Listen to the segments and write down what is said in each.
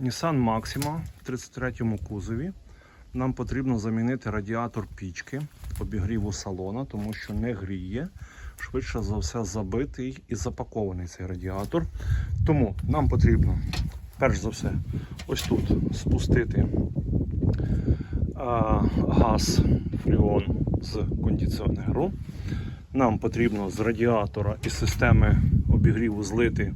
Nissan Maxima в 33-му кузові. Нам потрібно замінити радіатор пічки обігріву салона, тому що не гріє. Швидше за все забитий і запакований цей радіатор. Тому нам потрібно, перш за все, ось тут спустити а, газ фріон з кондиціонеру. Нам потрібно з радіатора і системи обігріву злити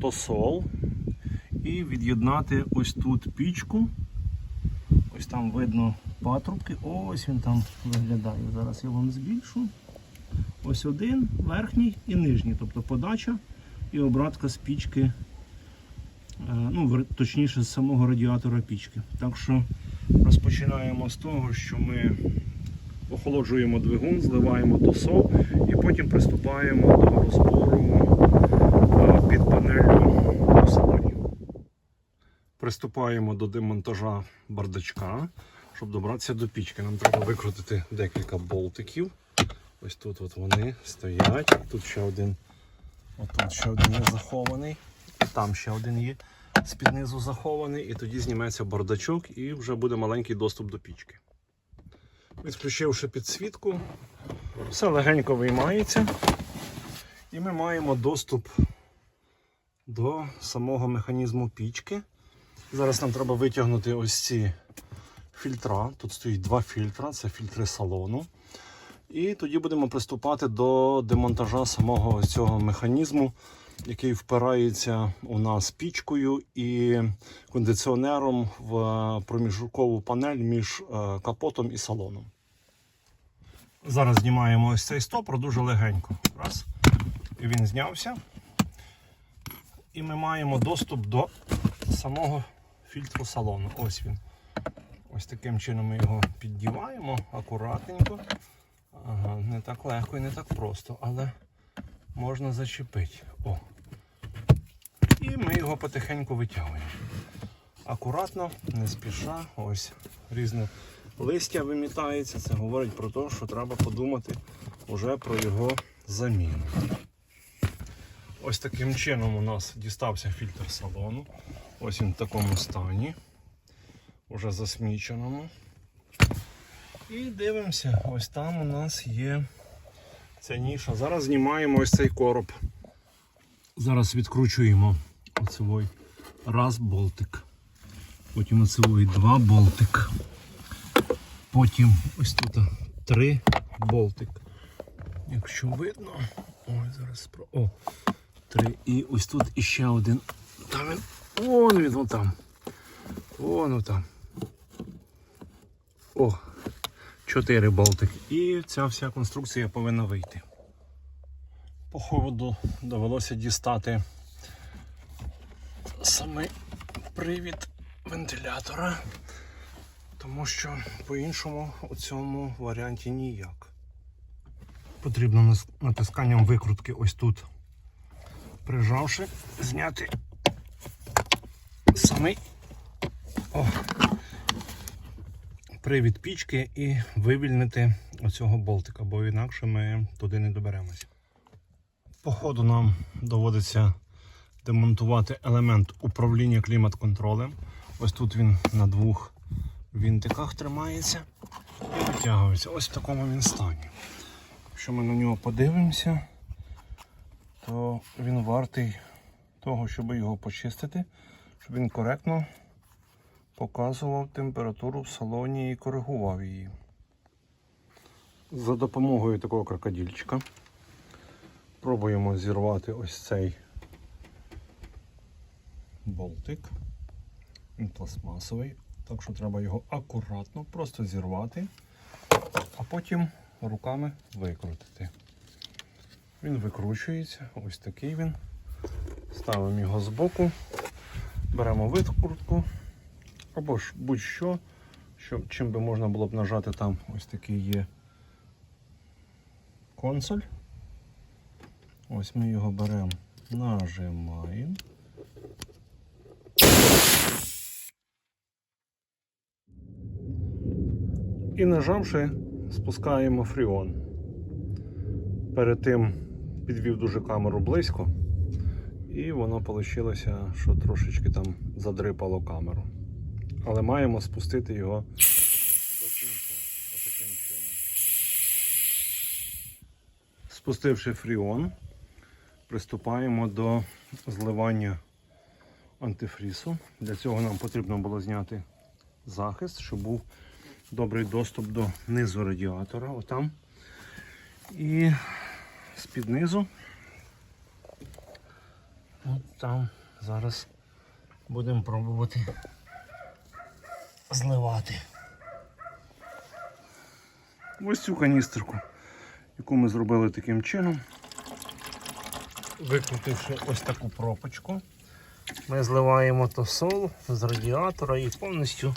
тосол і від'єднати ось тут пічку. Ось там видно патрубки. Ось він там виглядає. Зараз я вам збільшу. Ось один, верхній і нижній, тобто подача і обратка з пічки, е, ну, точніше, з самого радіатора пічки. Так що розпочинаємо з того, що ми охолоджуємо двигун, зливаємо тосол і потім приступаємо до розбору е, під панелью. Приступаємо до демонтажа бардачка. Щоб добратися до пічки, нам треба викрутити декілька болтиків. Ось тут от вони стоять. Тут ще один, отут ще один є захований. Там ще один є з-під низу захований. І тоді зніметься бардачок і вже буде маленький доступ до пічки. Відключивши підсвітку, все легенько виймається. І ми маємо доступ до самого механізму пічки. Зараз нам треба витягнути ось ці фільтра. Тут стоїть два фільтра, це фільтри салону. І тоді будемо приступати до демонтажа самого цього механізму, який впирається у нас пічкою і кондиціонером в проміжкову панель між е, капотом і салоном. Зараз знімаємо ось цей стопор дуже легенько. Раз. І він знявся. І ми маємо доступ до самого фільтру салону. Ось він. Ось таким чином ми його піддіваємо акуратненько. Ага, не так легко і не так просто, але можна зачепити. О. І ми його потихеньку витягуємо. Акуратно, не спіша, ось різне листя вимітається. Це говорить про те, що треба подумати вже про його заміну. Ось таким чином у нас дістався фільтр салону. Ось він в такому стані, уже засміченому. І дивимося, ось там у нас є ця ніша. Зараз знімаємо ось цей короб. Зараз відкручуємо оцевой раз болтик. Потім оцевой два болтик. Потім ось тут три болтик. Якщо видно. Ой, зараз спро... три. І ось тут іще один. Там він. Вон він вон там. Вон там. О, чотири болтик. І ця вся конструкція повинна вийти. По ходу довелося дістати саме привід вентилятора, тому що по-іншому у цьому варіанті ніяк. Потрібно натисканням викрутки ось тут, прижавши, зняти самий о, привід пічки і вивільнити оцього болтика, бо інакше ми туди не доберемося. По ходу нам доводиться демонтувати елемент управління клімат-контролем. Ось тут він на двох вінтиках тримається і витягується. Ось в такому він стані. Якщо ми на нього подивимося, то він вартий того, щоб його почистити, щоб він коректно показував температуру в салоні і коригував її. За допомогою такого крокодильчика пробуємо зірвати ось цей болтик. Він пластмасовий, так що треба його акуратно просто зірвати, а потім руками викрутити. Він викручується, ось такий він. Ставимо його збоку, беремо викрутку або ж будь-що, що, чим би можна було б нажати там ось такий є консоль. Ось ми його беремо, нажимаємо. І нажавши, спускаємо фріон. Перед тим підвів дуже камеру близько І воно вийшло, що трошечки там задрипало камеру. Але маємо спустити його до кінця. Отаким чином. Спустивши фріон, приступаємо до зливання антифрізу. Для цього нам потрібно було зняти захист, щоб був добрий доступ до низу радіатора. Отам. І з-під низу. От там зараз будемо пробувати зливати. Ось цю каністерку, яку ми зробили таким чином. Викрутивши ось таку пропочку, ми зливаємо тосол з радіатора і повністю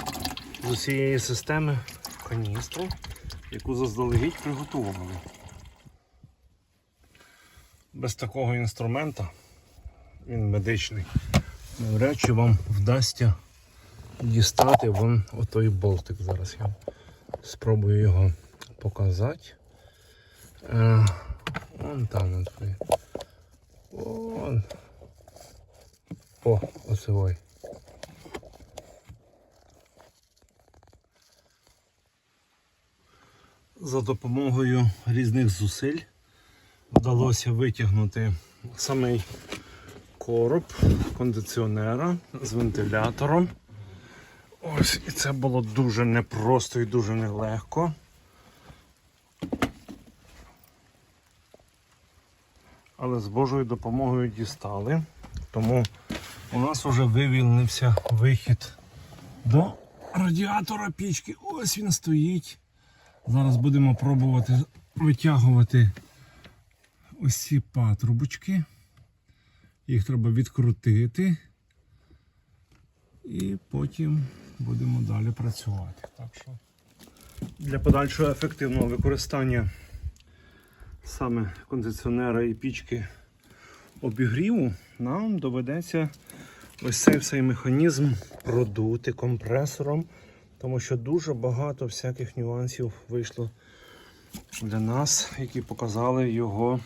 з усієї системи каністру, яку заздалегідь приготували. Без такого інструмента, він медичний, навряд чи вам вдасться дістати вон отой болтик. Зараз я спробую його показати. Е, вон там ви. Вон. О, оце ой. За допомогою різних зусиль вдалося витягнути самий короб кондиціонера з вентилятором. Ось, і це було дуже непросто і дуже нелегко. Але з Божою допомогою дістали. Тому у нас вже вивільнився вихід до радіатора пічки. Ось він стоїть. Зараз будемо пробувати витягувати ось ці патрубочки. Їх треба відкрутити. І потім будемо далі працювати. Так що для подальшого ефективного використання саме кондиціонера і пічки обігріву нам доведеться ось цей всей механізм продути компресором, тому що дуже багато всяких нюансів вийшло для нас, які показали його.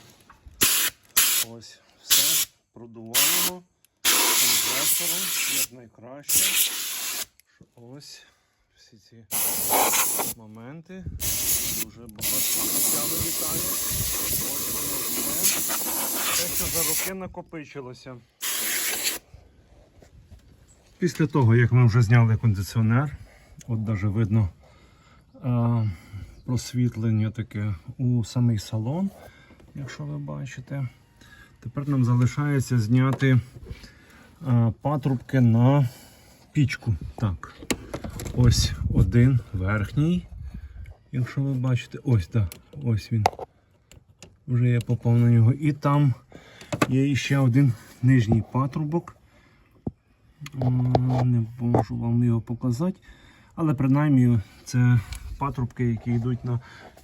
Ось все продуваємо компресором як найкраще. Ось всі ці моменти. Дуже багато життя вилітає. Ось воно все. Те, що за роки накопичилося. Після того, як ми вже зняли кондиціонер, от навіть видно а, просвітлення таке у самий салон, якщо ви бачите. Тепер нам залишається зняти а, патрубки на пічку. Так, ось один верхній. Якщо ви бачите, ось так, ось він. Вже я попав на нього. І там є ще один нижній патрубок. Не можу вам його показати. Але принаймні це патрубки, які йдуть на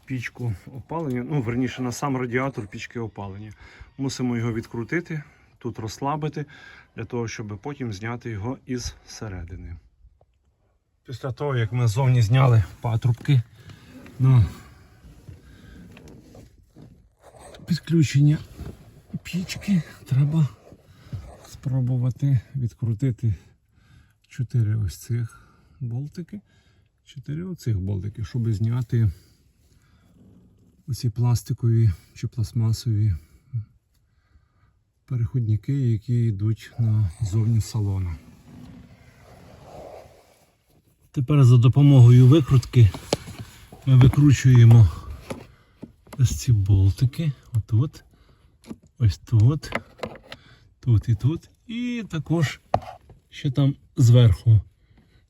пічку опалення. Ну, верніше на сам радіатор пічки опалення. Мусимо його відкрутити, тут розслабити, для того, щоб потім зняти його із середини. Після того, як ми зовні зняли патрубки на підключення пічки, треба спробувати відкрутити чотири ось цих болтики, чотири оцих болтики, щоб зняти оці пластикові чи пластмасові переходники, які йдуть на зовні салону. Тепер за допомогою викрутки ми викручуємо ось ці болтики. Отут, ось тут, тут і тут. І також ще там зверху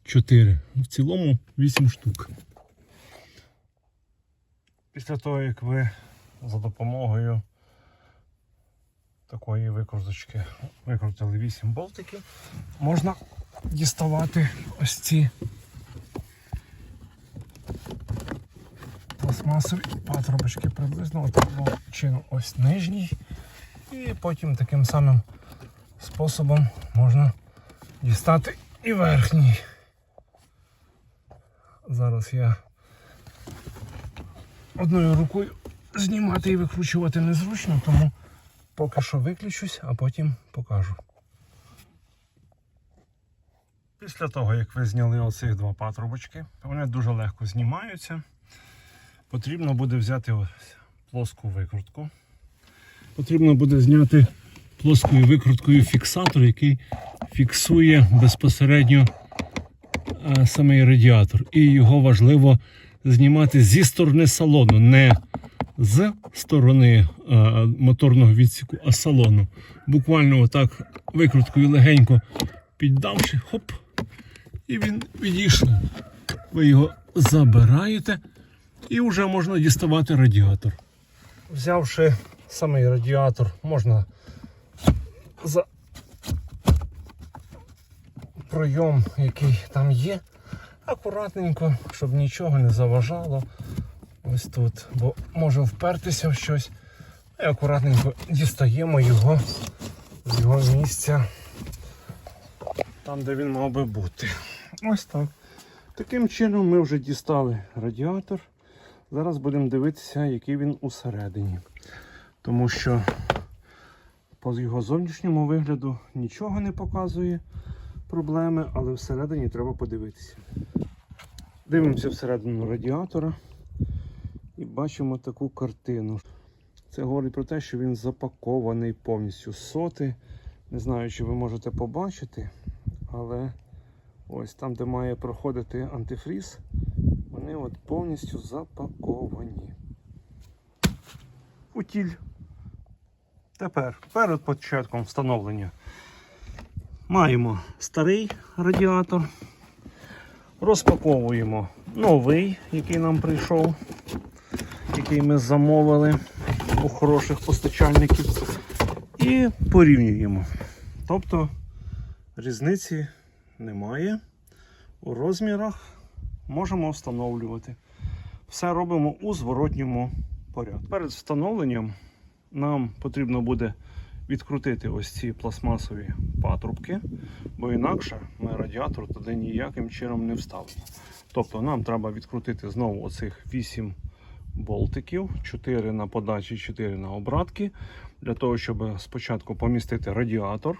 4. В цілому 8 штук. Після того, як ви за допомогою такої викруточки викрутили 8 болтиків, можна діставати ось ці пластмасові патрубочки приблизно такого чину ось нижній. І потім таким самим способом можна дістати і верхній. Зараз я одною рукою знімати і викручувати незручно, тому Поки що виключусь, а потім покажу. Після того, як ви зняли оцих два патрубочки, вони дуже легко знімаються. Потрібно буде взяти плоску викрутку. Потрібно буде зняти плоскою викруткою фіксатор, який фіксує безпосередньо е, самий радіатор. І його важливо знімати зі сторони салону, не з сторони е, моторного відсіку, а салону. Буквально отак викруткою легенько піддавши, хоп, і він відійшов. Ви його забираєте і вже можна діставати радіатор. Взявши самий радіатор, можна за пройом, який там є, акуратненько, щоб нічого не заважало. Ось тут, бо може впертися в щось. І акуратненько дістаємо його з його місця, там, де він мав би бути. Ось так. Таким чином ми вже дістали радіатор. Зараз будемо дивитися, який він усередині. Тому що по його зовнішньому вигляду нічого не показує проблеми, але всередині треба подивитися. Дивимося всередину радіатора і бачимо таку картину. Це говорить про те, що він запакований повністю соти. Не знаю, чи ви можете побачити, але ось там, де має проходити антифріз, вони от повністю запаковані. Утіль. Тепер, перед початком встановлення, маємо старий радіатор, розпаковуємо новий, який нам прийшов, який ми замовили у хороших постачальників, і порівнюємо. Тобто різниці немає. У розмірах можемо встановлювати. Все робимо у зворотньому порядку. Перед встановленням нам потрібно буде відкрутити ось ці пластмасові патрубки, бо інакше ми радіатор туди ніяким чином не вставимо. Тобто нам треба відкрутити знову оцих 8 болтиків, 4 на подачі, 4 на обратки, для того, щоб спочатку помістити радіатор,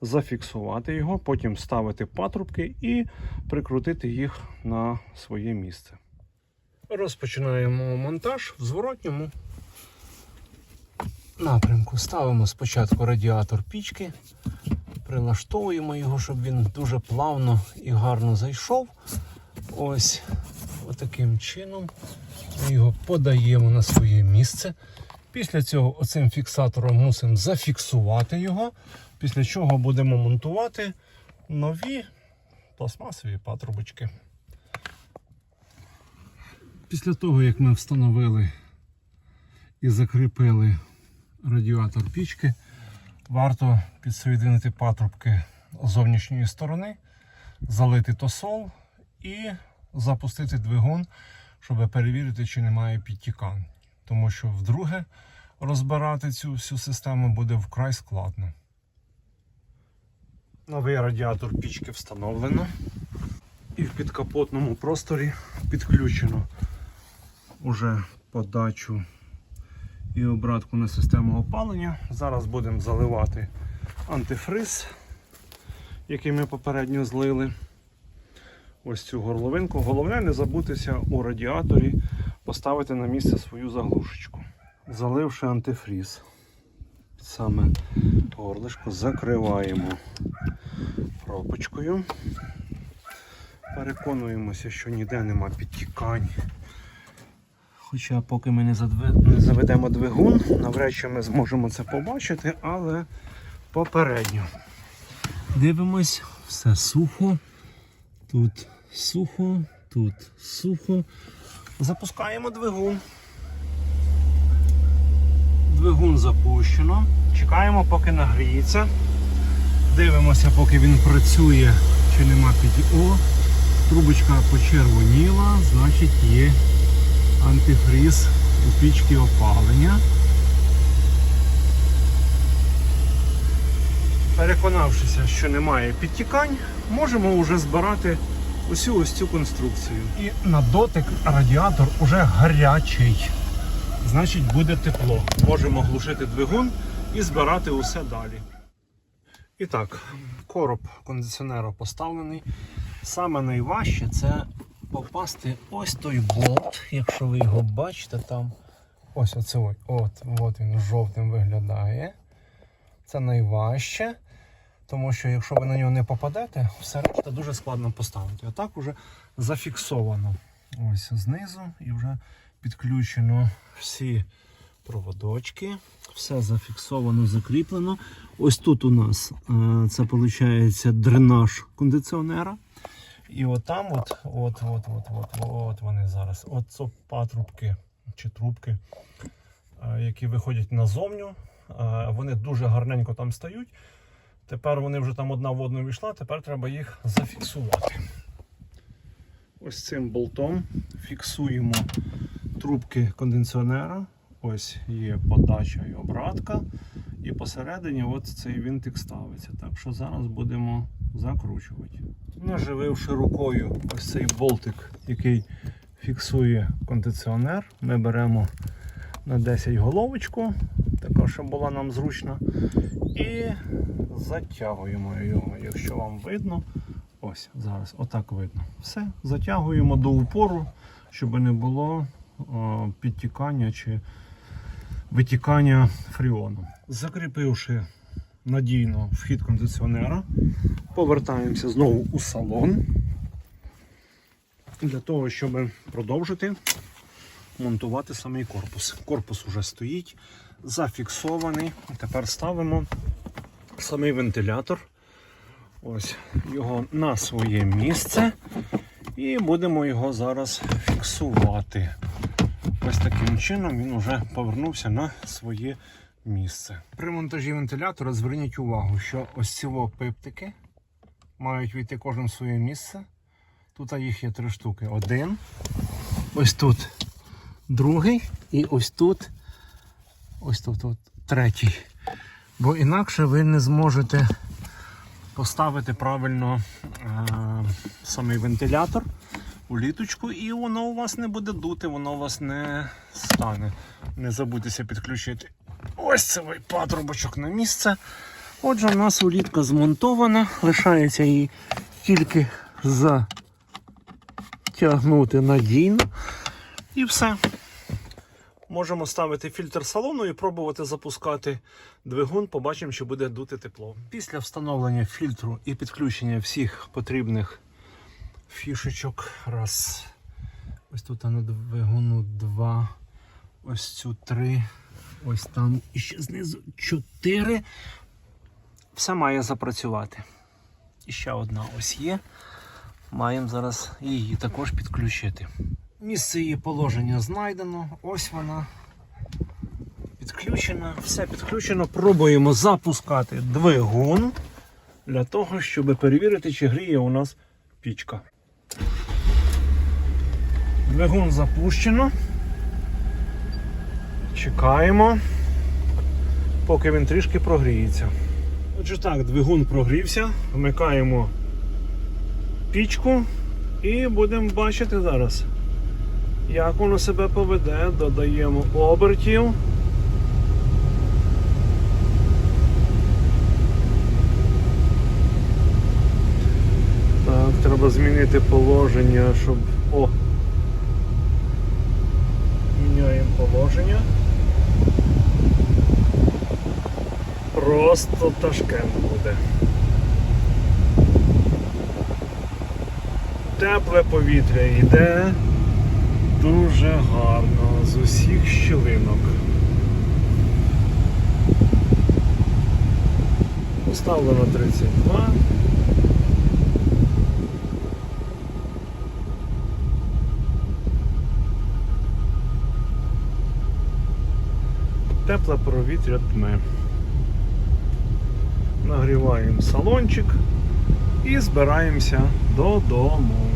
зафіксувати його, потім ставити патрубки і прикрутити їх на своє місце. Розпочинаємо монтаж в зворотньому напрямку. Ставимо спочатку радіатор пічки, прилаштовуємо його, щоб він дуже плавно і гарно зайшов. Ось отаким чином ми його подаємо на своє місце. Після цього оцим фіксатором мусимо зафіксувати його, після чого будемо монтувати нові пластмасові патрубочки. Після того, як ми встановили і закріпили радіатор пічки, варто підсоєдинити патрубки зовнішньої сторони, залити тосол і запустити двигун, щоб перевірити, чи немає підтікань. Тому що вдруге розбирати цю всю систему буде вкрай складно. Новий радіатор пічки встановлено. І в підкапотному просторі підключено уже подачу і обратку на систему опалення. Зараз будемо заливати антифриз, який ми попередньо злили. Ось цю горловинку. Головне не забутися у радіаторі поставити на місце свою заглушечку. Заливши антифріз, саме горлишко закриваємо пробочкою. Переконуємося, що ніде нема підтікань. Хоча поки ми не, заведемо двигун, навряд чи ми зможемо це побачити, але попередньо. Дивимось, все сухо. Тут сухо, тут сухо. Запускаємо двигун. Двигун запущено. Чекаємо, поки нагріється. Дивимося, поки він працює, чи нема під О. Трубочка почервоніла, значить є антифріз у пічки опалення. Переконавшися, що немає підтікань, можемо вже збирати усю ось цю конструкцію. І на дотик радіатор уже гарячий. Значить буде тепло. Можемо глушити двигун і збирати усе далі. І так, короб кондиціонера поставлений. Саме найважче це попасти ось той болт, якщо ви його бачите там. Ось оце ой. От, от він жовтим виглядає. Це найважче. Тому що якщо ви на нього не попадете, все решта дуже складно поставити. А так уже зафіксовано. Ось знизу і вже підключено всі проводочки. Все зафіксовано, закріплено. Ось тут у нас е, це виходить дренаж кондиціонера. І от там, от, от, от, от, от, от вони зараз. От це патрубки чи трубки, е, які виходять назовню. Е, Вони дуже гарненько там стають. Тепер вони вже там одна в одну війшла, тепер треба їх зафіксувати. Ось цим болтом фіксуємо трубки кондиціонера. Ось є подача і обратка. І посередині от цей винтик ставиться. Так що зараз будемо закручувати. Нажививши рукою ось цей болтик, який фіксує кондиціонер, ми беремо на 10 головочку, така, щоб була нам зручна. І затягуємо його, якщо вам видно. Ось зараз, отак видно. Все, затягуємо до упору, щоб не було о, підтікання чи витікання фріону. Закріпивши надійно вхід кондиціонера, повертаємося знову у салон для того, щоб продовжити монтувати самий корпус. Корпус уже стоїть, зафіксований. Тепер ставимо самий вентилятор. Ось його на своє місце. І будемо його зараз фіксувати. Ось таким чином він вже повернувся на своє місце. При монтажі вентилятора зверніть увагу, що ось ці пиптики мають війти кожен в своє місце. Тут їх є три штуки. Один. Ось тут другий і ось тут. Ось тут от, третій. Бо інакше ви не зможете поставити правильно е, самий вентилятор у літочку, і воно у вас не буде дути, воно у вас не стане. Не забудьтеся підключити ось цей патрубочок на місце. Отже, у нас улітка змонтована, лишається її тільки затягнути надійно. І все. Можемо ставити фільтр салону і пробувати запускати двигун, побачимо, чи буде дути тепло. Після встановлення фільтру і підключення всіх потрібних фішечок. Раз. Ось тут на двигуну два. Ось цю три. Ось там і ще знизу чотири. Все має запрацювати. І ще одна ось є. Маємо зараз її також підключити. Місце її положення знайдено. Ось вона підключена. Все підключено. Пробуємо запускати двигун для того, щоб перевірити, чи гріє у нас пічка. Двигун запущено. Чекаємо, поки він трішки прогріється. Отже так, двигун прогрівся, вмикаємо пічку і будемо бачити зараз, як воно себе поведе, додаємо обертів. Так, треба змінити положення, щоб... О! Положення. Просто ташкент буде. Тепле повітря йде дуже гарно з усіх щілинок. Поставлено 32. Тепле повітря дме. Нагріваємо салончик і збираємося додому.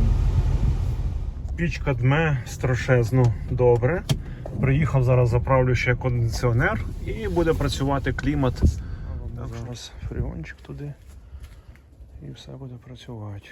Пічка дме страшезно добре. Приїхав зараз заправлю ще кондиціонер і буде працювати клімат. Так, зараз фріончик туди і все буде працювати.